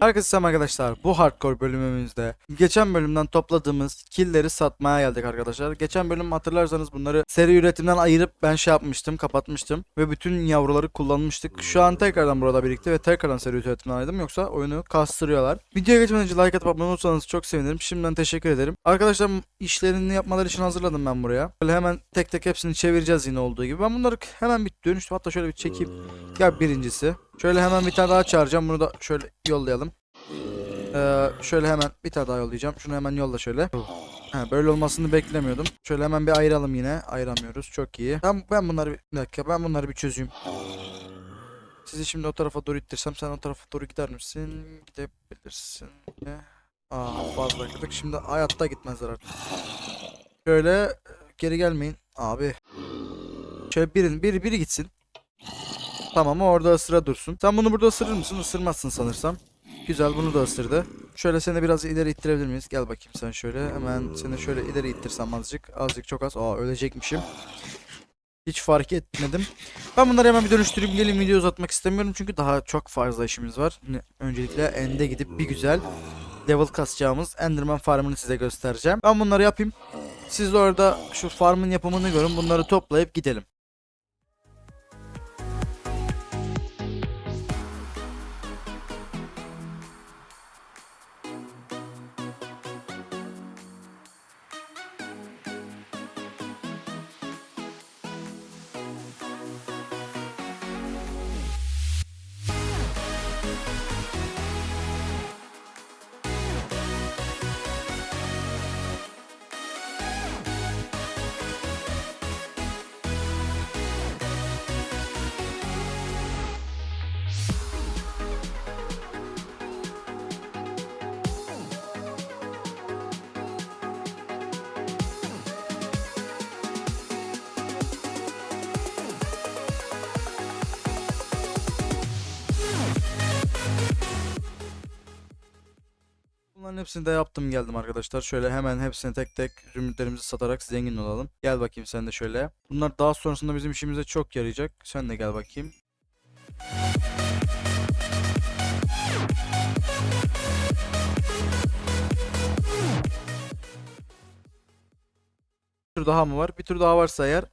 Herkese selam arkadaşlar. Bu hardcore bölümümüzde geçen bölümden topladığımız killleri satmaya geldik arkadaşlar. Geçen bölüm hatırlarsanız bunları seri üretimden ayırıp ben şey yapmıştım, kapatmıştım ve bütün yavruları kullanmıştık. Şu an tekrardan burada birlikte ve tekrardan seri üretimden ayırdım yoksa oyunu kastırıyorlar. Videoya geçmeden önce like atıp abone olursanız çok sevinirim. Şimdiden teşekkür ederim. Arkadaşlar işlerini yapmaları için hazırladım ben buraya. Böyle hemen tek tek hepsini çevireceğiz yine olduğu gibi. Ben bunları hemen bir dönüştüm. Hatta şöyle bir çekeyim. Gel birincisi. Şöyle hemen bir tane daha çağıracağım. Bunu da şöyle yollayalım. Ee, şöyle hemen bir tane daha yollayacağım. Şunu hemen yolla şöyle. Ha, böyle olmasını beklemiyordum. Şöyle hemen bir ayıralım yine. Ayıramıyoruz. Çok iyi. Ben, ben bunları bir, bir dakika ben bunları bir çözeyim. Sizi şimdi o tarafa doğru ittirsem sen o tarafa doğru gider misin? Gidebilirsin. Aa fazla kırdık. Şimdi hayatta gitmezler artık. Şöyle geri gelmeyin. Abi. Şöyle birin, biri, biri gitsin. Tamam orada ısıra dursun. Sen bunu burada ısırır mısın? Isırmazsın sanırsam. Güzel bunu da ısırdı. Şöyle seni biraz ileri ittirebilir miyiz? Gel bakayım sen şöyle. Hemen seni şöyle ileri ittirsem azıcık. Azıcık çok az. Aa ölecekmişim. Hiç fark etmedim. Ben bunları hemen bir dönüştüreyim. Gelin video uzatmak istemiyorum. Çünkü daha çok fazla işimiz var. Öncelikle ende gidip bir güzel level kasacağımız Enderman farmını size göstereceğim. Ben bunları yapayım. Siz de orada şu farmın yapımını görün. Bunları toplayıp gidelim. Bunların hepsini de yaptım geldim arkadaşlar. Şöyle hemen hepsini tek tek zümrütlerimizi satarak zengin olalım. Gel bakayım sen de şöyle. Bunlar daha sonrasında bizim işimize çok yarayacak. Sen de gel bakayım. Bir tur daha mı var? Bir tur daha varsa eğer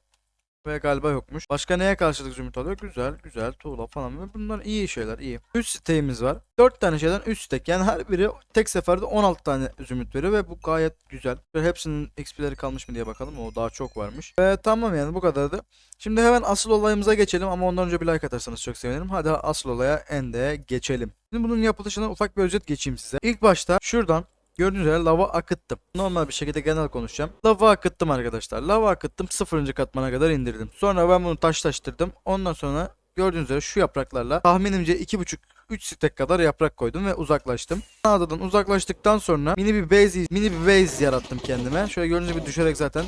ve galiba yokmuş. Başka neye karşılık zümrüt alıyor? Güzel, güzel. Tuğla falan. Bunlar iyi şeyler, iyi. 3 siteğimiz var. 4 tane şeyden 3 stek. Yani her biri tek seferde 16 tane zümrüt veriyor ve bu gayet güzel. Şöyle hepsinin XP'leri kalmış mı diye bakalım. O daha çok varmış. Ve tamam yani bu kadardı. Şimdi hemen asıl olayımıza geçelim ama ondan önce bir like atarsanız çok sevinirim. Hadi asıl olaya ende geçelim. Şimdi bunun yapılışına ufak bir özet geçeyim size. İlk başta şuradan Gördüğünüz üzere lava akıttım. Normal bir şekilde genel konuşacağım. Lava akıttım arkadaşlar. Lava akıttım. Sıfırıncı katmana kadar indirdim. Sonra ben bunu taşlaştırdım. Ondan sonra gördüğünüz üzere şu yapraklarla tahminimce 2,5 3 stek kadar yaprak koydum ve uzaklaştım. Adadan uzaklaştıktan sonra mini bir base mini bir base yarattım kendime. Şöyle gördüğünüz gibi düşerek zaten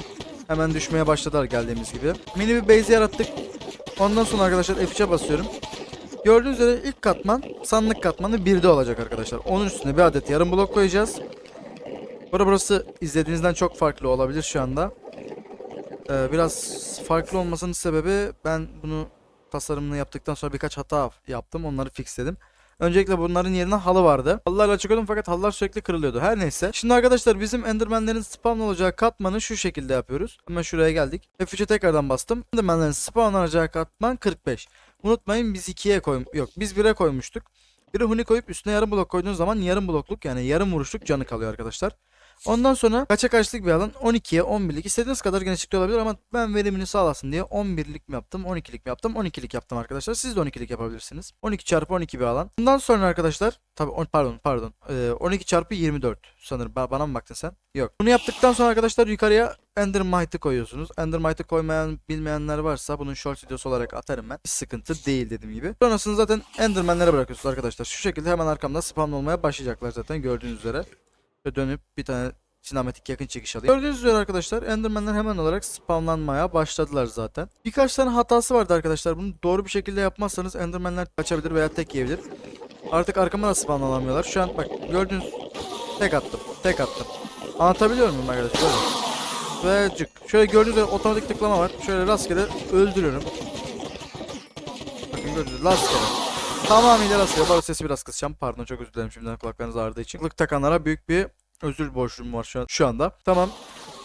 hemen düşmeye başladılar geldiğimiz gibi. Mini bir base yarattık. Ondan sonra arkadaşlar F3'e basıyorum. Gördüğünüz üzere ilk katman sandık katmanı 1'de olacak arkadaşlar. Onun üstüne bir adet yarım blok koyacağız. Burada burası izlediğinizden çok farklı olabilir şu anda. Ee, biraz farklı olmasının sebebi ben bunu tasarımını yaptıktan sonra birkaç hata yaptım. Onları fixledim. Öncelikle bunların yerine halı vardı. Halılarla çıkıyordum fakat halılar sürekli kırılıyordu. Her neyse. Şimdi arkadaşlar bizim endermenlerin spawn olacağı katmanı şu şekilde yapıyoruz. Hemen şuraya geldik. F3'e tekrardan bastım. Endermenlerin spawn olacağı katman 45. Unutmayın biz 2'ye koy yok biz 1'e koymuştuk. Biri huni koyup üstüne yarım blok koyduğunuz zaman yarım blokluk yani yarım vuruşluk canı kalıyor arkadaşlar. Ondan sonra kaça kaçlık bir alan 12'ye 11'lik istediğiniz kadar genişlikte olabilir ama ben verimini sağlasın diye 11'lik mi yaptım 12'lik mi yaptım 12'lik yaptım arkadaşlar. Siz de 12'lik yapabilirsiniz. 12 çarpı 12 bir alan. Bundan sonra arkadaşlar tabi pardon pardon Ee, 12 çarpı 24 sanırım Ba- bana mı baktın sen? Yok. Bunu yaptıktan sonra arkadaşlar yukarıya Endermite'ı koyuyorsunuz. Endermite'ı koymayan bilmeyenler varsa bunun short videosu olarak atarım ben. Hiç sıkıntı değil dediğim gibi. Sonrasını zaten Enderman'lere bırakıyorsunuz arkadaşlar. Şu şekilde hemen arkamda spam olmaya başlayacaklar zaten gördüğünüz üzere. Ve dönüp bir tane sinematik yakın çekiş alayım. Gördüğünüz üzere arkadaşlar Enderman'ler hemen olarak spamlanmaya başladılar zaten. Birkaç tane hatası vardı arkadaşlar. Bunu doğru bir şekilde yapmazsanız Enderman'ler kaçabilir veya tek yiyebilir. Artık arkama da spamlanamıyorlar. Şu an bak gördüğünüz tek attım. Tek attım. Anlatabiliyor muyum arkadaşlar? Böyle. Ve cık. Şöyle gördüğünüz üzere otomatik tıklama var. Şöyle rastgele öldürüyorum. Bakın gördüğünüz rastgele. Tamamıyla rastgele. Bu sesi biraz kısacağım. Pardon çok özür dilerim şimdiden kulaklarınız ağrıdığı için. Kulak takanlara büyük bir özür borçlum var şu, an, şu anda. Tamam.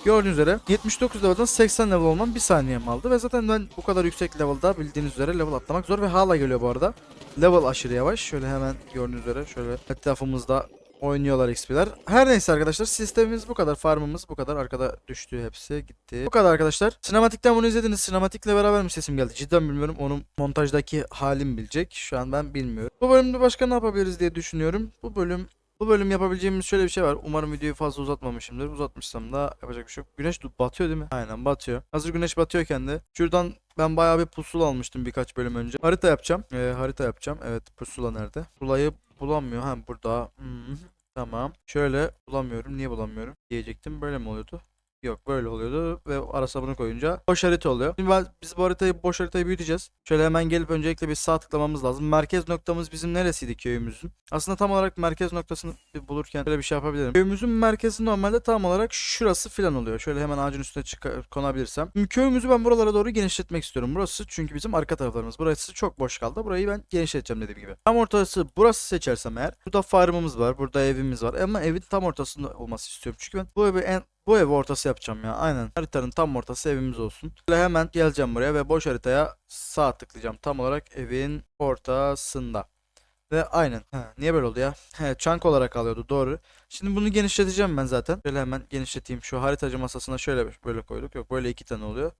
Gördüğünüz üzere 79 level'dan 80 level olmam bir saniyem aldı ve zaten ben bu kadar yüksek level'da bildiğiniz üzere level atlamak zor ve hala geliyor bu arada. Level aşırı yavaş. Şöyle hemen gördüğünüz üzere şöyle etrafımızda oynuyorlar XP'ler. Her neyse arkadaşlar sistemimiz bu kadar. Farmımız bu kadar. Arkada düştü hepsi gitti. Bu kadar arkadaşlar. Sinematikten bunu izlediniz. Sinematikle beraber mi sesim geldi? Cidden bilmiyorum. Onun montajdaki halim bilecek. Şu an ben bilmiyorum. Bu bölümde başka ne yapabiliriz diye düşünüyorum. Bu bölüm bu bölüm yapabileceğimiz şöyle bir şey var. Umarım videoyu fazla uzatmamışımdır. Uzatmışsam da yapacak bir şey yok. Güneş batıyor değil mi? Aynen batıyor. Hazır güneş batıyorken de şuradan ben bayağı bir pusula almıştım birkaç bölüm önce. Harita yapacağım. Ee, harita yapacağım. Evet pusula nerede? Pusulayı bulamıyor. Ha burada. Hmm, Tamam. Şöyle bulamıyorum. Niye bulamıyorum? Diyecektim. Böyle mi oluyordu? Yok böyle oluyordu ve arasına bunu koyunca boş harita oluyor. Şimdi ben, biz bu haritayı boş haritayı büyüteceğiz. Şöyle hemen gelip öncelikle bir sağ tıklamamız lazım. Merkez noktamız bizim neresiydi köyümüzün? Aslında tam olarak merkez noktasını bulurken böyle bir şey yapabilirim. Köyümüzün merkezi normalde tam olarak şurası falan oluyor. Şöyle hemen ağacın üstüne çık konabilirsem. Şimdi köyümüzü ben buralara doğru genişletmek istiyorum. Burası çünkü bizim arka taraflarımız. Burası çok boş kaldı. Burayı ben genişleteceğim dediğim gibi. Tam ortası burası seçersem eğer. Burada farmımız var. Burada evimiz var. Ama evin tam ortasında olması istiyorum. Çünkü ben bu evi en bu evi ortası yapacağım ya. Aynen. Haritanın tam ortası evimiz olsun. Böyle hemen geleceğim buraya ve boş haritaya sağ tıklayacağım. Tam olarak evin ortasında. Ve aynen. Ha, niye böyle oldu ya? He, chunk olarak alıyordu doğru. Şimdi bunu genişleteceğim ben zaten. Şöyle hemen genişleteyim. Şu haritacı masasına şöyle böyle koyduk. Yok böyle iki tane oluyor.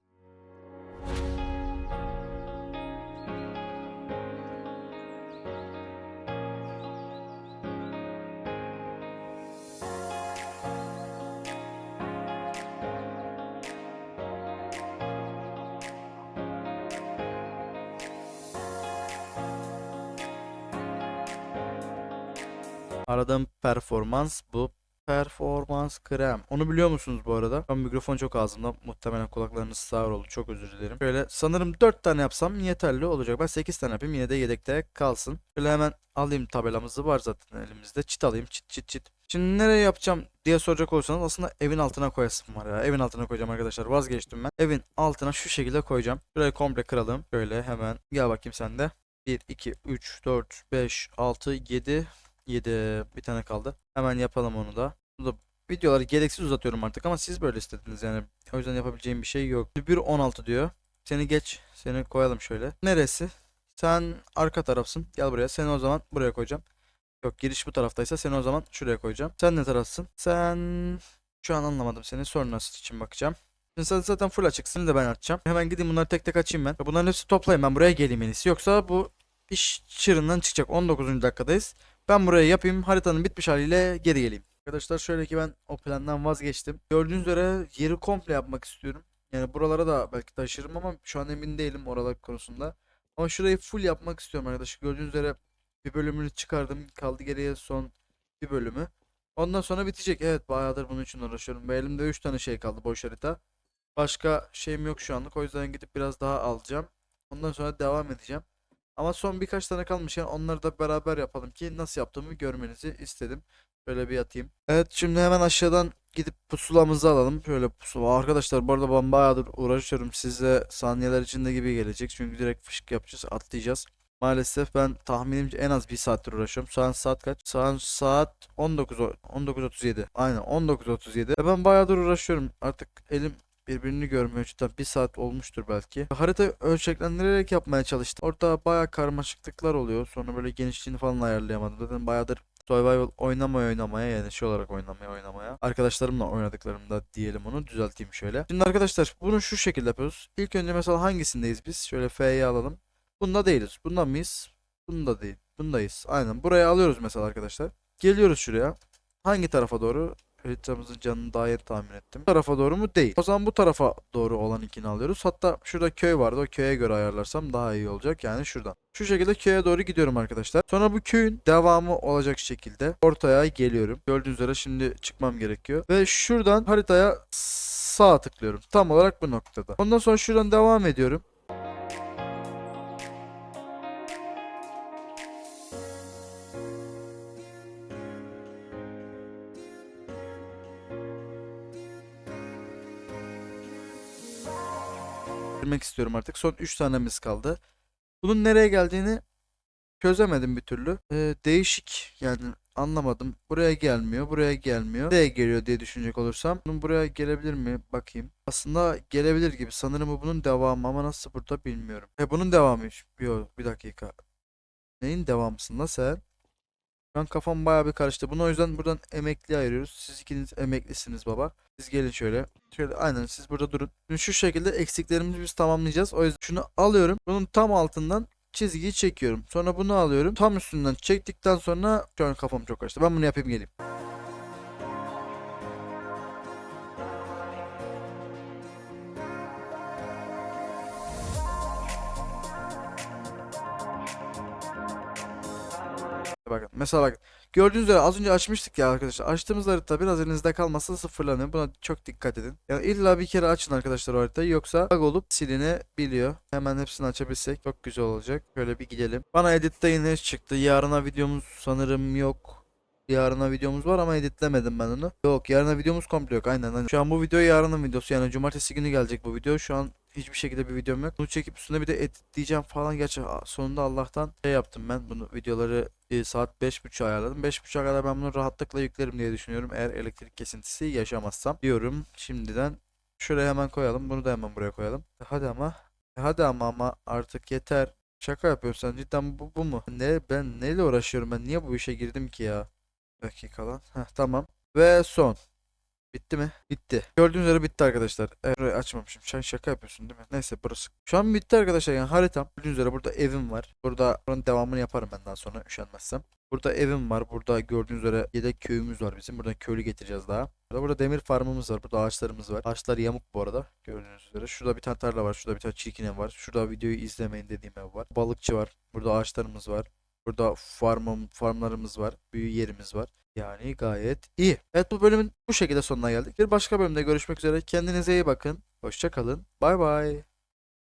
Aradığım performans bu. Performans krem. Onu biliyor musunuz bu arada? Ben mikrofon çok ağzımda. Muhtemelen kulaklarınız sağır oldu. Çok özür dilerim. Şöyle sanırım 4 tane yapsam yeterli olacak. Ben 8 tane yapayım. Yine de yedekte kalsın. Şöyle hemen alayım tabelamızı. Var zaten elimizde. Çit alayım. Çit çit çit. Şimdi nereye yapacağım diye soracak olursanız aslında evin altına koyasım var ya. Evin altına koyacağım arkadaşlar. Vazgeçtim ben. Evin altına şu şekilde koyacağım. Şurayı komple kıralım. Şöyle hemen. Gel bakayım sen de. 1, 2, 3, 4, 5, 6, 7, 7 bir tane kaldı. Hemen yapalım onu da. Burada videoları gereksiz uzatıyorum artık ama siz böyle istediniz yani. O yüzden yapabileceğim bir şey yok. 1.16 diyor. Seni geç. Seni koyalım şöyle. Neresi? Sen arka tarafsın. Gel buraya. Seni o zaman buraya koyacağım. Yok giriş bu taraftaysa seni o zaman şuraya koyacağım. Sen ne tarafsın? Sen şu an anlamadım seni. Sonrası için bakacağım. Şimdi sen zaten full açıksın de ben açacağım. Hemen gideyim bunları tek tek açayım ben. Bunların hepsi toplayayım ben buraya geleyim en iyisi. Yoksa bu iş çığırından çıkacak. 19. dakikadayız. Ben buraya yapayım. Haritanın bitmiş haliyle geri geleyim. Arkadaşlar şöyle ki ben o plandan vazgeçtim. Gördüğünüz üzere yeri komple yapmak istiyorum. Yani buralara da belki taşırım ama şu an emin değilim oralar konusunda. Ama şurayı full yapmak istiyorum arkadaşlar. Gördüğünüz üzere bir bölümünü çıkardım. Kaldı geriye son bir bölümü. Ondan sonra bitecek. Evet bayağıdır bunun için uğraşıyorum. Ve elimde 3 tane şey kaldı boş harita. Başka şeyim yok şu anlık. O yüzden gidip biraz daha alacağım. Ondan sonra devam edeceğim. Ama son birkaç tane kalmışken onları da beraber yapalım ki nasıl yaptığımı görmenizi istedim. Şöyle bir yatayım. Evet şimdi hemen aşağıdan gidip pusulamızı alalım. Şöyle pusula. Arkadaşlar bu arada ben bayağıdır uğraşıyorum. Size saniyeler içinde gibi gelecek. Çünkü direkt fışk yapacağız. Atlayacağız. Maalesef ben tahminimce en az bir saattir uğraşıyorum. Şu an saat kaç? Şu an saat 19 19.37. Aynen 19.37. Ve ben bayağıdır uğraşıyorum. Artık elim birbirini görmüyor cidden bir saat olmuştur belki. Harita ölçeklendirerek yapmaya çalıştım. Orada bayağı karmaşıklıklar oluyor. Sonra böyle genişliğini falan ayarlayamadım. Zaten bayağıdır Survival oynamaya oynamaya yani şey olarak oynamaya oynamaya. Arkadaşlarımla oynadıklarımda diyelim onu düzelteyim şöyle. Şimdi arkadaşlar bunu şu şekilde yapıyoruz. İlk önce mesela hangisindeyiz biz? Şöyle F'yi alalım. Bunda değiliz. Bunda mıyız? Bunda değil. Bundayız. Aynen. Buraya alıyoruz mesela arkadaşlar. Geliyoruz şuraya. Hangi tarafa doğru? Haritamızın canını yeni tahmin ettim. Bu tarafa doğru mu? Değil. O zaman bu tarafa doğru olan ikini alıyoruz. Hatta şurada köy vardı. O köye göre ayarlarsam daha iyi olacak. Yani şuradan. Şu şekilde köye doğru gidiyorum arkadaşlar. Sonra bu köyün devamı olacak şekilde ortaya geliyorum. Gördüğünüz üzere şimdi çıkmam gerekiyor. Ve şuradan haritaya sağ tıklıyorum. Tam olarak bu noktada. Ondan sonra şuradan devam ediyorum. Bitirmek istiyorum artık. Son 3 tanemiz kaldı. Bunun nereye geldiğini çözemedim bir türlü. Ee, değişik yani anlamadım. Buraya gelmiyor, buraya gelmiyor. Nereye geliyor diye düşünecek olursam. Bunun buraya gelebilir mi? Bakayım. Aslında gelebilir gibi. Sanırım bu bunun devamı ama nasıl burada bilmiyorum. E bunun devamıymış. Yok bir dakika. Neyin devamısın lan sen? Şu an kafam bayağı bir karıştı. Bunu o yüzden buradan emekli ayırıyoruz. Siz ikiniz emeklisiniz baba. Siz gelin şöyle. Şöyle aynen siz burada durun. Şimdi şu şekilde eksiklerimizi biz tamamlayacağız. O yüzden şunu alıyorum. Bunun tam altından çizgiyi çekiyorum. Sonra bunu alıyorum. Tam üstünden çektikten sonra şu an kafam çok karıştı. Ben bunu yapayım geleyim. Bakın mesela bakın. Gördüğünüz üzere az önce açmıştık ya arkadaşlar. Açtığımız harita biraz elinizde kalmasa sıfırlanıyor. Buna çok dikkat edin. Yani illa bir kere açın arkadaşlar o haritayı. Yoksa bug olup silinebiliyor. Hemen hepsini açabilsek çok güzel olacak. Şöyle bir gidelim. Bana editte yine çıktı. Yarına videomuz sanırım yok. Yarına videomuz var ama editlemedim ben onu. Yok yarına videomuz komple yok aynen. Şu an bu video yarının videosu yani cumartesi günü gelecek bu video. Şu an hiçbir şekilde bir videom yok. Bunu çekip üstüne bir de editleyeceğim falan. Gerçi sonunda Allah'tan şey yaptım ben. Bunu videoları e, saat 5.30 ayarladım. 5.30'a kadar ben bunu rahatlıkla yüklerim diye düşünüyorum. Eğer elektrik kesintisi yaşamazsam diyorum. Şimdiden şuraya hemen koyalım. Bunu da hemen buraya koyalım. E, Hadi ama. E, Hadi ama ama artık yeter. Şaka yapıyorsun sen cidden bu, bu mu? Ne ben neyle uğraşıyorum ben? Niye bu işe girdim ki ya? Dakika lan. Heh, tamam. Ve son. Bitti mi? Bitti. Gördüğünüz üzere bitti arkadaşlar. Evet, açmamışım. Sen şaka yapıyorsun değil mi? Neyse burası. Şu an bitti arkadaşlar yani haritam. Gördüğünüz üzere burada evim var. Burada buranın devamını yaparım ben daha sonra üşenmezsem. Burada evim var. Burada gördüğünüz üzere yedek köyümüz var bizim. Buradan köylü getireceğiz daha. Burada, burada demir farmımız var. Burada ağaçlarımız var. Ağaçlar yamuk bu arada. Gördüğünüz üzere. Şurada bir tane tarla var. Şurada bir tane çirkin var. Şurada videoyu izlemeyin dediğim ev var. Balıkçı var. Burada ağaçlarımız var. Burada farmım, farmlarımız var. Büyü yerimiz var. Yani gayet iyi. Evet bu bölümün bu şekilde sonuna geldik. Bir başka bölümde görüşmek üzere. Kendinize iyi bakın. Hoşça kalın. Bay bay.